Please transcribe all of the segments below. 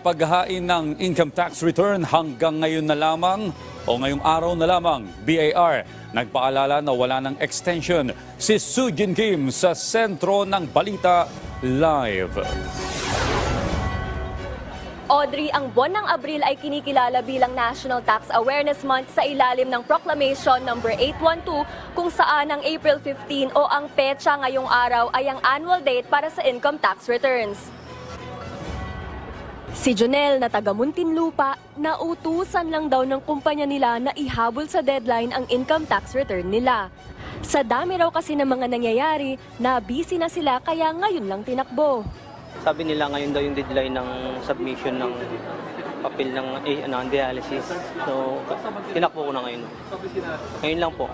Paghahain ng income tax return hanggang ngayon na lamang o ngayong araw na lamang, BAR nagpaalala na wala ng extension si Sujin Kim sa sentro ng Balita Live. Audrey, ang buwan ng Abril ay kinikilala bilang National Tax Awareness Month sa ilalim ng Proclamation No. 812 kung saan ang April 15 o ang petsa ngayong araw ay ang annual date para sa income tax returns. Si Jonel na taga Muntinlupa, nautusan lang daw ng kumpanya nila na ihabol sa deadline ang income tax return nila. Sa dami raw kasi ng mga nangyayari, na busy na sila kaya ngayon lang tinakbo. Sabi nila ngayon daw yung deadline ng submission ng papel ng eh, ano, dialysis. So, tinakbo ko na ngayon. Ngayon lang po.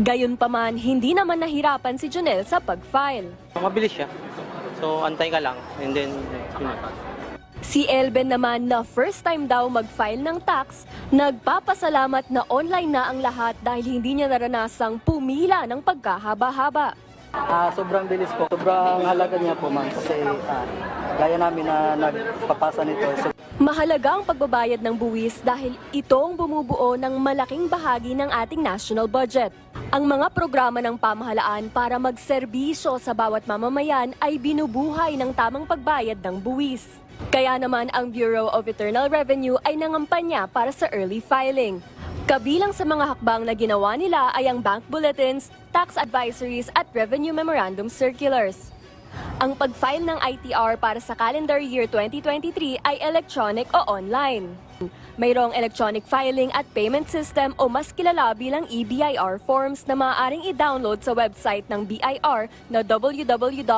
Gayunpaman, hindi naman nahirapan si Jonel sa pag-file. Mabilis siya. So, antay ka lang. And then, yun. Si Elben naman na first time daw mag-file ng tax, nagpapasalamat na online na ang lahat dahil hindi niya naranasang pumila ng pagkahaba-haba. Ah, sobrang bilis po. Sobrang halaga niya po, ma'am. Kasi ah, gaya namin na nagpapasa nito. So, Mahalaga ang pagbabayad ng buwis dahil itong bumubuo ng malaking bahagi ng ating national budget. Ang mga programa ng pamahalaan para magserbisyo sa bawat mamamayan ay binubuhay ng tamang pagbayad ng buwis. Kaya naman ang Bureau of Internal Revenue ay nangampanya para sa early filing. Kabilang sa mga hakbang na ginawa nila ay ang bank bulletins, tax advisories at revenue memorandum circulars. Ang pag-file ng ITR para sa calendar year 2023 ay electronic o online. Mayroong electronic filing at payment system o mas kilala bilang EBIR forms na maaaring i-download sa website ng BIR na www.bir.gov.ph.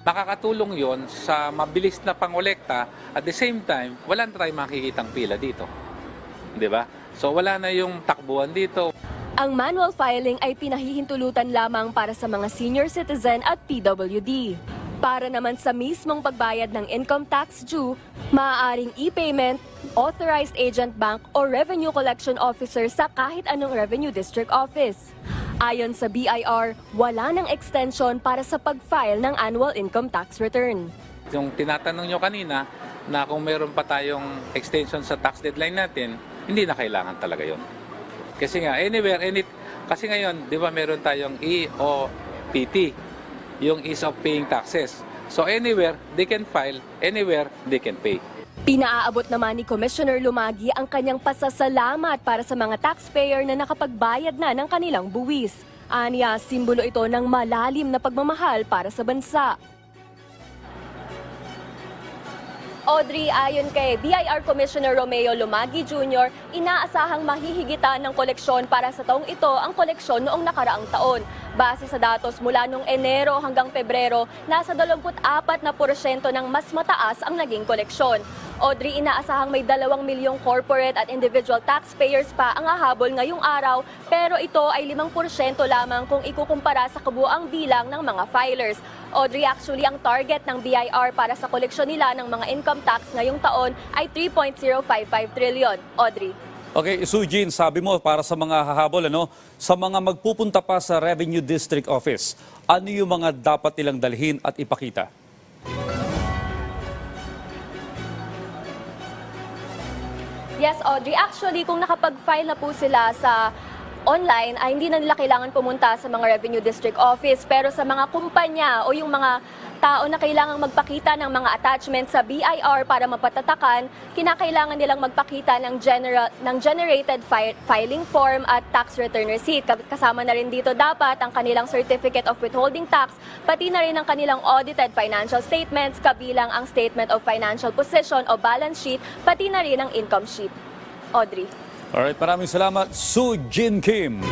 makakatulong yon sa mabilis na pangolekta at the same time wala na tayong makikitang pila dito. 'Di ba? So wala na yung takbuhan dito. Ang manual filing ay pinahihintulutan lamang para sa mga senior citizen at PWD. Para naman sa mismong pagbayad ng income tax due, maaaring e-payment, authorized agent bank o revenue collection officer sa kahit anong revenue district office. Ayon sa BIR, wala ng extension para sa pag-file ng annual income tax return. Yung tinatanong nyo kanina na kung meron pa tayong extension sa tax deadline natin, hindi na kailangan talaga yon. Kasi nga, anywhere, any, kasi ngayon, di ba meron tayong EOPT, yung ease of paying taxes. So anywhere, they can file, anywhere, they can pay. Pinaaabot naman ni Commissioner Lumagi ang kanyang pasasalamat para sa mga taxpayer na nakapagbayad na ng kanilang buwis. Aniya, simbolo ito ng malalim na pagmamahal para sa bansa. Audrey, ayon kay BIR Commissioner Romeo Lumagi Jr., inaasahang mahihigitan ng koleksyon para sa taong ito ang koleksyon noong nakaraang taon. Base sa datos mula noong Enero hanggang Pebrero, nasa 24 na porsyento ng mas mataas ang naging koleksyon. Audrey, inaasahang may 2 milyong corporate at individual taxpayers pa ang hahabol ngayong araw, pero ito ay 5% lamang kung ikukumpara sa kabuang bilang ng mga filers. Audrey, actually, ang target ng BIR para sa koleksyon nila ng mga income tax ngayong taon ay 3.055 trillion. Audrey. Okay, Sujin, sabi mo para sa mga hahabol, ano, sa mga magpupunta pa sa Revenue District Office, ano yung mga dapat nilang dalhin at ipakita? Yes, Audrey. Actually, kung nakapag-file na po sila sa online, ay hindi na nila kailangan pumunta sa mga revenue district office. Pero sa mga kumpanya o yung mga tao na kailangang magpakita ng mga attachments sa BIR para mapatatakan, kinakailangan nilang magpakita ng, general, ng generated fi- filing form at tax return receipt. Ka- Kasama na rin dito dapat ang kanilang certificate of withholding tax, pati na rin ang kanilang audited financial statements, kabilang ang statement of financial position o balance sheet, pati na rin ang income sheet. Audrey. Alright, maraming salamat, Sujin Kim.